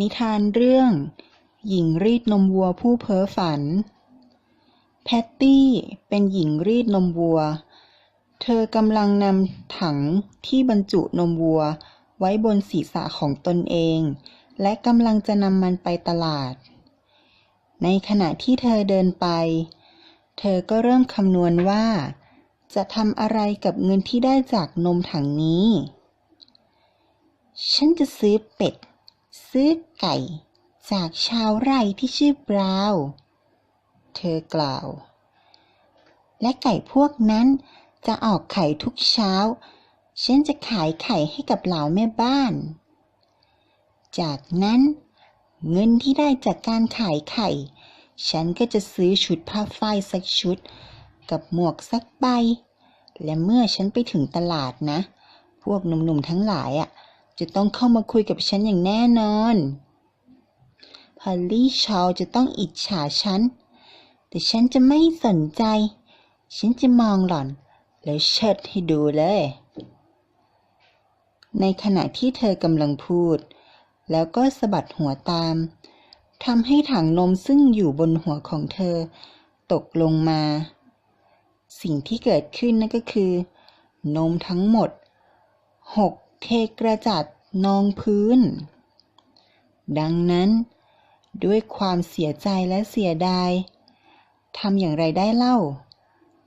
นิทานเรื่อง หญิงรีดนมวัวผู้เพ้อฝัน แพตตี้เป็นหญิงรีดนมวัว เธอกำลังนำถังที่บรรจุนมวัว ไว้บนศีรษะของตนเอง และกำลังจะนำมันไปตลาด ในขณะที่เธอเดินไป เธอก็เริ่มคำนวณว่า จะทำอะไรกับเงินที่ได้จากนมถังนี้ ฉันจะซื้อเป็ด ซื้อไก่ จากชาวไร่ที่ชื่อบราวเธอกล่าว และไก่พวกนั้นจะออกไข่ทุกเช้า ฉันจะขายไข่ให้กับเหล่าแม่บ้าน จากนั้น เงินที่ได้จากการขายไข่ ฉันก็จะซื้อชุดผ้าฝ้ายสักชุด กับหมวกสักใบ และเมื่อฉันไปถึงตลาดนะ พวกหนุ่มๆทั้งหลายอะ จะต้องเข้ามาคุยกับฉันอย่างแน่นอนพอลลี่ชาวจะต้องอิจฉาฉัน แต่ฉันจะไม่สนใจ ฉันจะมองหล่อน แล้วเชิดให้ดูเลย ในขณะที่เธอกำลังพูด แล้วก็สะบัดหัวตามทำให้ถังนมซึ่งอยู่บนหัวของเธอ ตกลงมา สิ่งที่เกิดขึ้นนั่นก็คือ นมทั้งหมดหก เทกระจัดนองพื้น ดังนั้น ด้วยความเสียใจและเสียดายทำอย่างไรได้เล่า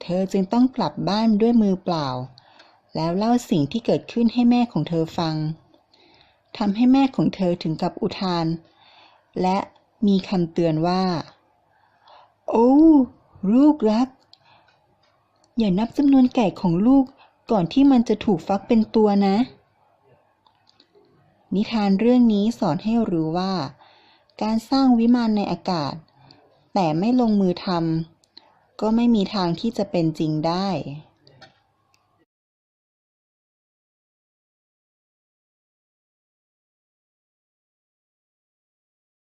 เธอจึงต้องกลับบ้านด้วยมือเปล่า แล้วเล่าสิ่งที่เกิดขึ้นให้แม่ของเธอฟังทำให้แม่ของเธอถึงกับอุทาน และมีคำเตือนว่า โอ้ลูกรัก อย่านับจำนวนไก่ของลูกก่อนที่มันจะถูกฟักเป็นตัวนะ นิทานเรื่องนี้สอนให้รู้ว่า การสร้างวิมานในอากาศ แต่ไม่ลงมือทำก็ไม่มีทางที่จะเป็นจริงได้